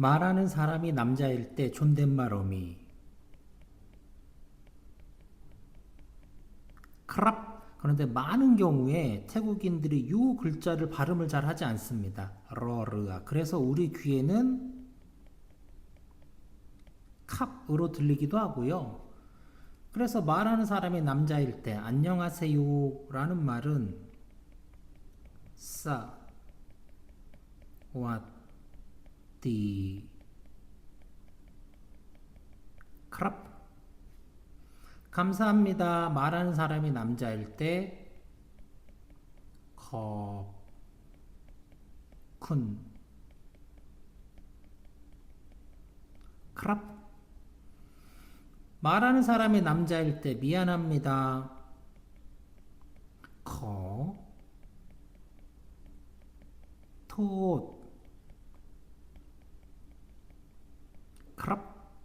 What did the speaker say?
말하는 사람이 남자일 때 존댓말 어미. 크랍. 그런데 많은 경우에 태국인들이 요 글자를 발음을 잘 하지 않습니다. 러르아. 그래서 우리 귀에는 캅으로 들리기도 하고요. 그래서 말하는 사람이 남자일 때 안녕하세요라는 말은 싸와 띠 크랍 감사합니다. 말하는 사람이 남자일 때 컵, 쿤. 크랍 말하는 사람이 남자일 때 미안합니다. 커, 톳,